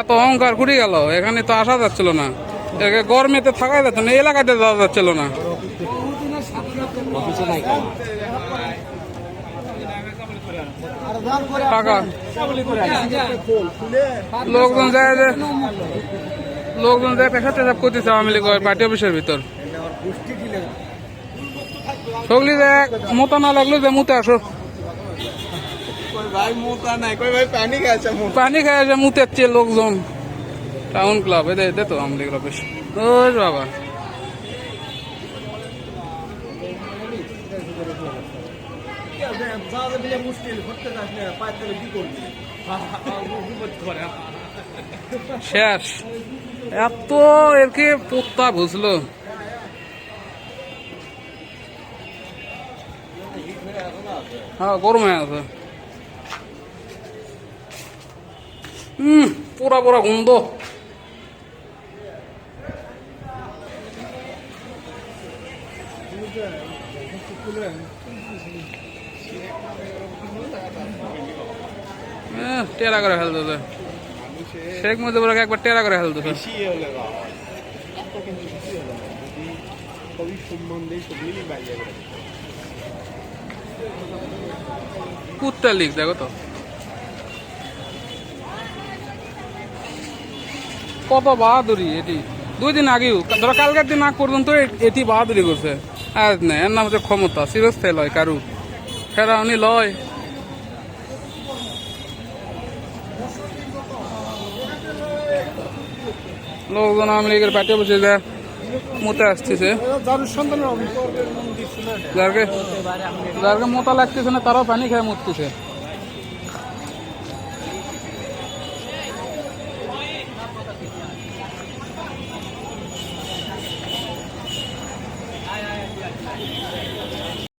এত অহংকার কুড়ি গেল, এখানে তো আসা যাচ্ছিল না। গরমেতে থাকা যাচ্ছে না, এলাকাতে যাওয়া যাচ্ছিল না। লোকজন যায় যে, লোকজন যায় পেশা টেশাব করতেছে আওয়ামী লীগ পার্টি অফিসের ভিতর। সগলি যে মোতা না লাগল যে মুতে আসো। পানি খায় যে মুতেচ্ছে লোকজন। টাউন ক্লাব এদের এদের তো লীগের অফিস ওই বাবা। শেষ। এত এর কি পোত্তা বুঝলো? হ্যাঁ গরম আছে। হুম পুরা পুরা গন্ধ। টেরা করে ফেলতেছে শেখ মুজিবুরকে একবার টেরা করে বাইরে কুত্তা লিখ দেখো তো। কত বাহাদুরি এটি? দুই দিন আগেও, ধরো কালকের দিন আগ পর্যন্ত এটি বাহাদুরি করছে। আজ না, এর নাম হচ্ছে ক্ষমতা, চিরস্থায়ী লয় কারু। ফেরা উনি লয়। লোকজন আওয়ামী লীগের পার্টি বসে যা মতে আসতেছে। যারকে যারকে মোটা লাগতেছে না, তারাও পানি খেয়ে মরতেছে।